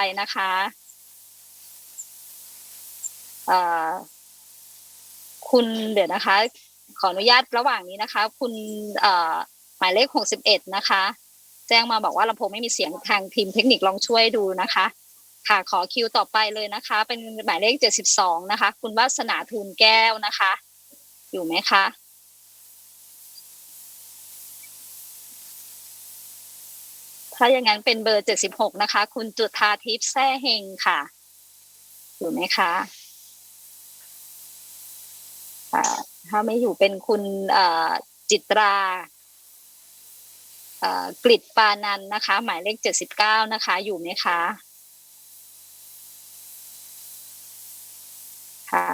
ไปนะคะคุณเดี๋ยวนะคะ ขออนุญาตระหว่างนี้นะคะ คุณหมายเลขหกสิบเอ็ดนะคะ แจ้งมาบอกว่าลำโพงไม่มีเสียงทางทีมเทคนิคลองช่วยดูนะคะ ค่ะขอคิวต่อไปเลยนะคะ เป็นหมายเลขเจ็ดสิบสองนะคะ คุณวาสนาทูลแก้วนะคะ อยู่ไหมคะ ถ้าอย่างนั้นเป็นเบอร์เจ็ดสิบหกนะคะ คุณจุธาทิพย์แซ่เฮงค่ะ อยู่ไหมคะถ้าไม่อยู่เป็นคุณจิตราเอ่อกฤษปานันนะคะ หมายเลขเจ็ดสิบเก้านะคะ อยู่ไหมคะค่ะ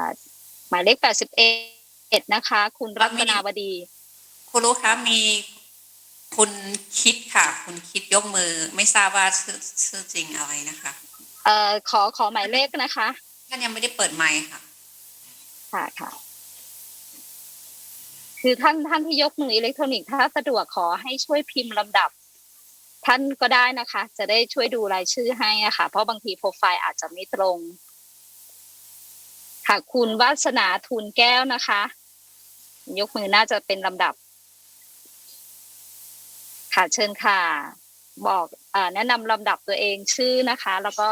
หมายเลขแปดสิบเอ็ดนะคะ คุณรัตนาวดี คุณรู้คะมี คุณคิดค่ะ คุณคิดยกมือไม่ทราบว่าชื่อชื่อจริงอะไรนะคะเอ่อขอขอหมายเลขนะคะท่านยังไม่ได้เปิดไมค์ค่ะ ค่ะค่ะ คือท่านท่านที่ยกมืออิเล็กทรอนิกส์ถ้าสะดวกขอให้ช่วยพิมพ์ลำดับ ท่านก็ได้นะคะ จะได้ช่วยดูรายชื่อให้อะค่ะ เพราะบางทีโปรไฟล์อาจจะไม่ตรง ค่ะ คุณวาสนาทูลแก้วนะคะ ยกมือน่าจะเป็นลำดับ ค่ะเชิญค่ะ บอกอแนะนำลำดับตัวเองชื่อนะคะ แล้วก็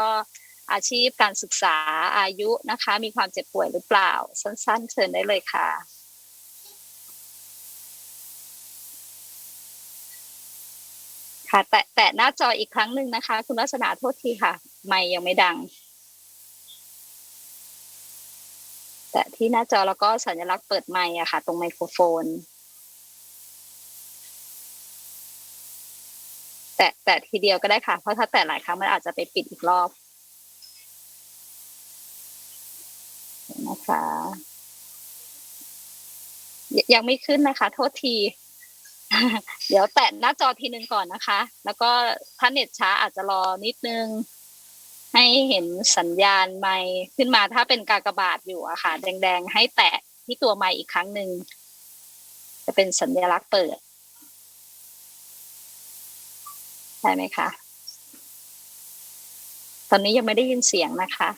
อาชีพการศึกษาอายุนะคะ มีความเจ็บป่วยหรือเปล่า สั้น ๆ เชิญได้เลยค่ะค่ะแตะแตะหน้าจออีกครั้งหนึ่งนะคะ คุณลักษณะโทษทีค่ะ ไม่ยังไม่ดัง แตะที่หน้าจอแล้วก็สัญลักษณ์เปิดไมค์อะค่ะ ตรงไมโครโฟน แตะทีเดียวก็ได้ค่ะ เพราะถ้าแตะหลายครั้งมันอาจจะไปปิดอีกรอบนะคะยยังไม่ขึ้นนะคะ โทษที เดี๋ยวแตะหน้าจอทีนึงก่อนนะคะ แล้วก็ถ้าเน็ตช้าอาจจะรอนิดนึง ให้เห็นสัญญาณไมค์ขึ้นมาถ้าเป็นกากบาทอยู่อะค่ะ แดงๆ ให้แตะที่ตัวไมค์อีกครั้งหนึ่งจะเป็นสัญลักษณ์เปิด ใช่ไหมคะ ตอนนี้ยังไม่ได้ยินเสียงนะคะ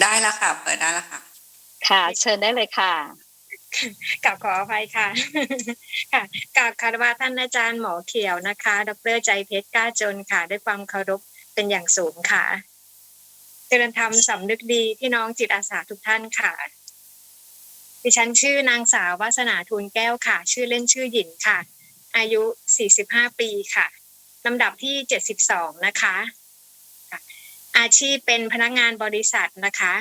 ได้แล้วค่ะ เปิดได้แล้วค่ะ ค่ะ เชิญได้เลยค่ะกับขออภัยค่ะ ค่ะกับคารวะท่านอาจารย์หมอเขียวนะคะ ดรใจเพชรกล้าจนค่ะ ด้วยความเคารพเป็นอย่างสูงค่ะ เจริญธรรมสำนึกดีพี่น้องจิตอาสาทุกท่านค่ะ ดิฉันชื่อนางสาววาสนาทูลแก้วค่ะ ชื่อเล่นชื่อหยินค่ะ อายุ 45 ปีค่ะลำดับที่ 72 นะคะ อาชีพเป็นพนักงานบริษัทนะคะ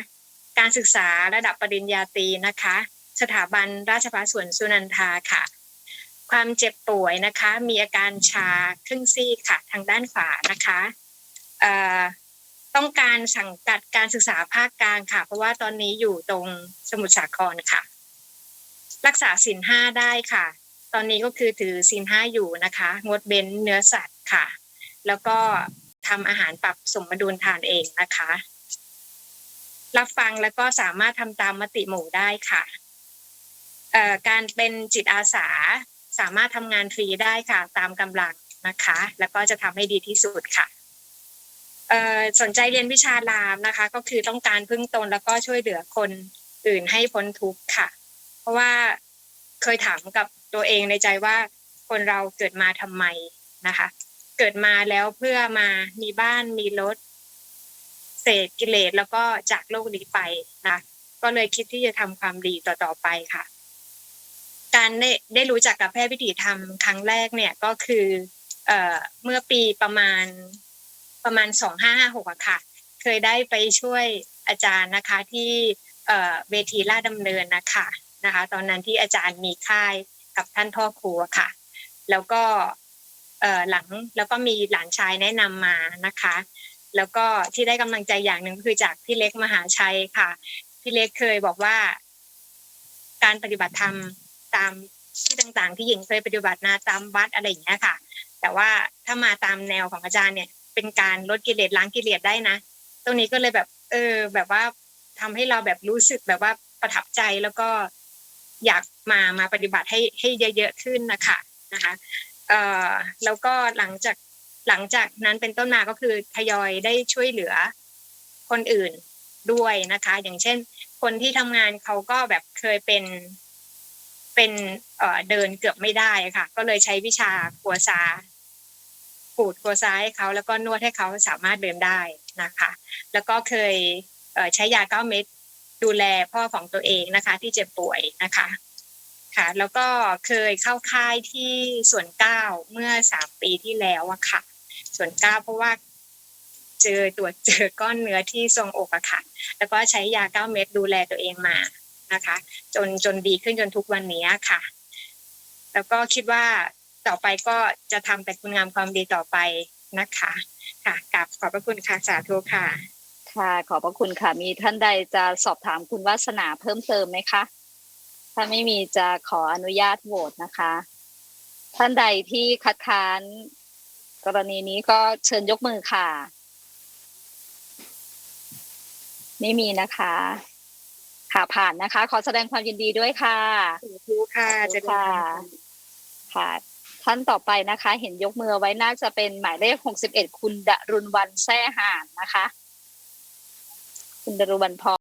การศึกษาระดับปริญญาตรีนะคะ สถาบันราชภัฏสวนสุนันทาค่ะ ความเจ็บป่วยนะคะ มีอาการชาครึ่งซีกค่ะ ทางด้านขวานะคะต้องการสังกัดการศึกษาภาคกลางค่ะ เพราะว่าตอนนี้อยู่ตรงสมุทรสาครค่ะ รักษาศีลห้าได้ค่ะ ตอนนี้ก็คือถือศีลห้าอยู่นะคะ งดเบ้นเนื้อสัตว์ค่ะ แล้วก็ทำอาหารปรับสมดุลทานเองนะคะ รับฟังแล้วก็สามารถทำตามมติหมู่ได้ค่ะการเป็นจิตอาสาสามารถทำงานฟรีได้ค่ะ ตามกำลังนะคะ แล้วก็จะทำให้ดีที่สุดค่ะสนใจเรียนวิชารามนะคะ ก็คือต้องการพึ่งตนแล้วก็ช่วยเหลือคนอื่นให้พ้นทุกข์ค่ะ เพราะว่าเคยถามกับ ตัวเองในใจว่าคนเราเกิดมาทำไมนะคะ เกิดมาแล้วเพื่อมามีบ้านมีรถ เศษกิเลสแล้วก็จากโลกนี้ไปนะก็เลยคิดที่จะทำความดีต่อๆไปค่ะ การได้ได้รู้จักกับแพทย์วิถีธรรมครั้งแรกเนี่ยก็คือเอ่อเมื่อปีประมาณประมาณสองห้าห้าหกอะค่ะ เคยได้ไปช่วยอาจารย์นะคะที่เอ่อเวทีลาดดำเนินนะคะนะคะ ตอนนั้นที่อาจารย์มีค่าย กับท่านพ่อครูค่ะ แล้วก็หลังแล้วก็มีหลานชายแนะนำมานะคะ แล้วก็ที่ได้กำลังใจอย่างหนึ่งคือจากพี่เล็กมหาชัยค่ะ พี่เล็กเคยบอกว่า การปฏิบัติธรรมตามที่ต่างๆ ที่หญิงเคยปฏิบัตินะตามวัดอะไรอย่างเงี้ยค่ะ แต่ว่าถ้ามาตามแนวของอาจารย์เนี่ย เป็นการลดกิเลสล้างกิเลสได้นะตรงนี้ก็เลยแบบ เออ แบบว่าทำให้เราแบบรู้สึกแบบว่าประทับใจแล้วก็อยาก มามาปฏิบัติให้ให้เยอะๆขึ้นนะคะนะคะเอ่อแล้วก็หลังจากหลังจากนั้นเป็นต้นมาก็คือทยอยได้ช่วยเหลือคนอื่นด้วยนะคะ อย่างเช่น คนที่ทำงานเขาก็แบบเคยเป็นเป็นเอ่อเดินเกือบไม่ได้ค่ะ ก็เลยใช้วิชากัวซาปูดกัวซาให้เขาแล้วก็นวดให้เขาสามารถเดินได้นะคะ แล้วก็เคยใช้ยาเก้าเม็ดดูแลพ่อของตัวเองนะคะ ที่เจ็บป่วยนะคะ ค่ะ แล้วก็เคยเข้าค่ายที่ส่วนเก้าเมื่อสามปีที่แล้วอะค่ะ ส่วนเก้าเพราะว่าเจอตัวจเจอก้อนเนื้อที่ทรงอกอะค่ะ แล้วก็ใช้ยาเก้าเม็ดดูแลตัวเองมานะคะ จนจนดีขึ้นจนทุกวันนี้ค่ะ แล้วก็คิดว่าต่อไปก็จะทำแต่คุณงามความดีต่อไปนะคะค่ะกราบขอบพระคุณค่ะสาธุค่ะ ค่ะ ขอบพระคุณค่ะ มีท่านใดจะสอบถามคุณวาสนาเพิ่มเติมไหมคะ ถ้าไม่มีจะขออนุญาตโหวตนะคะ ท่านใดที่คัดค้าน กรณีนี้ก็เชิญยกมือค่ะ ไม่มีนะคะ ค่ะผ่านนะคะ ขอแสดงความยินดีด้วยค่ะสาธุค่ะขอบจะคุณค่ะค่ะ ท่านต่อไปนะคะ เห็นยกมือไว้น่าจะเป็นหมายเลขหกสิบเอ็ดคุณดรุณวันแซ่ห่านนะคะ คุณดรุณวันพร